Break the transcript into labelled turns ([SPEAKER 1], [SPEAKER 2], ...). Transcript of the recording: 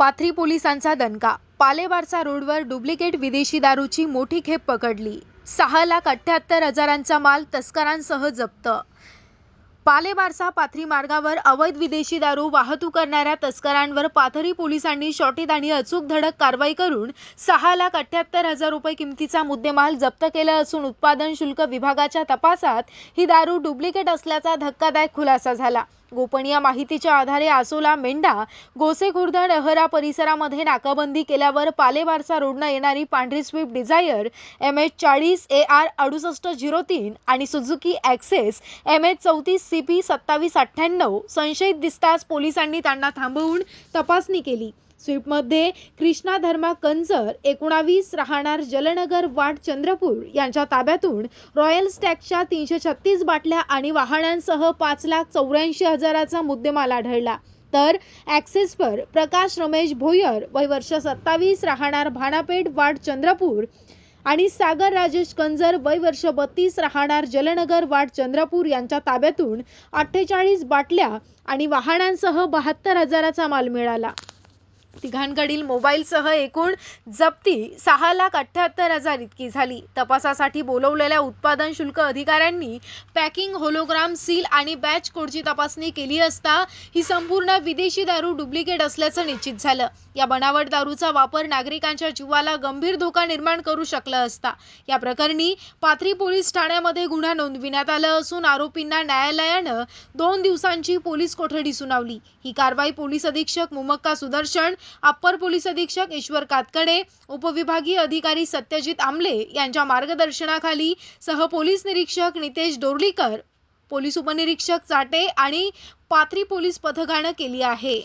[SPEAKER 1] पाथरी पोलिसांचा दणका. पालेवारचा रोडवर डुप्लिकेट विदेशी दारूची मोठी खेप पकडली. सहा लाख अठ्ठ्याहत्तर हजारांचा माल तस्करांसह जप्त. पालेबारसा पाथरी मार्गावर अवैध विदेशी दारू वाहतूक करणाऱ्या तस्करांवर पाथरी पोलिसांनी शॉटीत आणि अचूक धडक कारवाई करून सहा लाख अठ्ठ्याहत्तर हजार रुपये किमतीचा मुद्देमाल जप्त केला असून उत्पादन शुल्क विभागाच्या तपासात ही दारू डुप्लिकेट असल्याचा धक्कादायक खुलासा झाला. गोपनीय माहितीच्या आधारे आसोला मेंढा गोसेखुर्द डहरा परिसरामध्ये नाकाबंदी केल्यावर पालेवारसा रोडनं येणारी पांढरी स्विफ्ट डिझायर एम एच चाळीस ए आर अडुसष्ट झिरो तीन आणि सुझुकी ॲक्सेस एम एच चौतीस सी पी सत्तावीस अठ्ठ्याण्णव संशयित दिसताच पोलिसांनी त्यांना थांबवून तपासणी केली. स्वीपमध्ये कृष्णा धर्मा कंजर एकोणावीस राहणार जलनगर वाट चंद्रपूर यांच्या ताब्यातून रॉयल स्टॅगच्या तीनशे छत्तीस बाटल्या आणि वाहनांसह पाच लाख चौऱ्याऐंशी हजाराचा मुद्देमाल आढळला. तर ॲक्सेसवर प्रकाश रमेश भोयर वय वर्ष सत्तावीस राहणार भानापेठ वाट चंद्रपूर आणि सागर राजेश कंजर वय वर्ष बत्तीस राहणार जलनगर वाट चंद्रपूर यांच्या ताब्यातून अठ्ठेचाळीस बाटल्या आणि वाहनांसह बहात्तर हजाराचा माल मिळाला. तिघांकडील मोबाईलसह एकूण जप्ती सहा लाख अठ्ठ्याहत्तर हजार इतकी झाली. तपासासाठी बोलवलेल्या उत्पादन शुल्क अधिकाऱ्यांनी पॅकिंग होलोग्राम सील आणि बॅच कोडची तपासणी केली असता ही संपूर्ण विदेशी दारू डुप्लिकेट असल्याचं निश्चित झालं. या बनावट दारूचा वापर नागरिकांच्या जीवाला गंभीर धोका निर्माण करू शकला असता. या प्रकरणी पाथरी पोलीस ठाण्यामध्ये गुन्हा नोंदविण्यात आला असून आरोपींना न्यायालयानं दोन दिवसांची पोलीस कोठडी सुनावली. ही कारवाई पोलीस अधीक्षक मुमक्का सुदर्शन अप्पर पोलीस अधीक्षक ईश्वर कातकडे उपविभागीय अधिकारी सत्यजित आमले यांच्या मार्गदर्शनाखाली सह पोलीस निरीक्षक नितेश डोरलीकर पोलीस उपनिरीक्षक चाटे आणि पाथरी पोलीस पथकानं केली आहे.